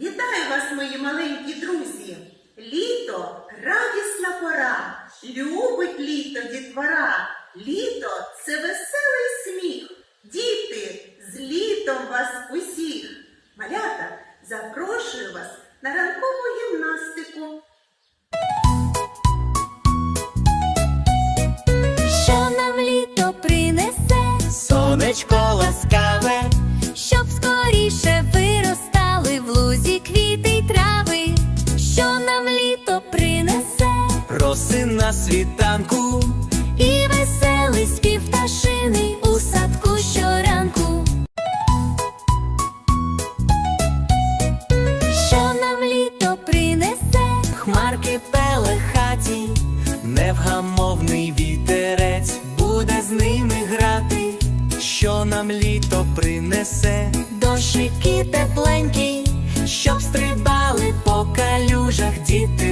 Вітаю вас, мої маленькі друзі! Літо радісна пора, любить літо дітвора. Літо це веселий сміх. Діти, з літом вас усіх. Малята, запрошую вас на ранкову гімнастику. Що нам літо принесе, Сонечко ласкаве, на світанку, і веселий спів пташини у садку щоранку. Що нам літо принесе, хмарки пелехаті, невгамовний вітерець буде з ними грати, що нам літо принесе, дощики тепленькі, щоб стрибали по калюжах діти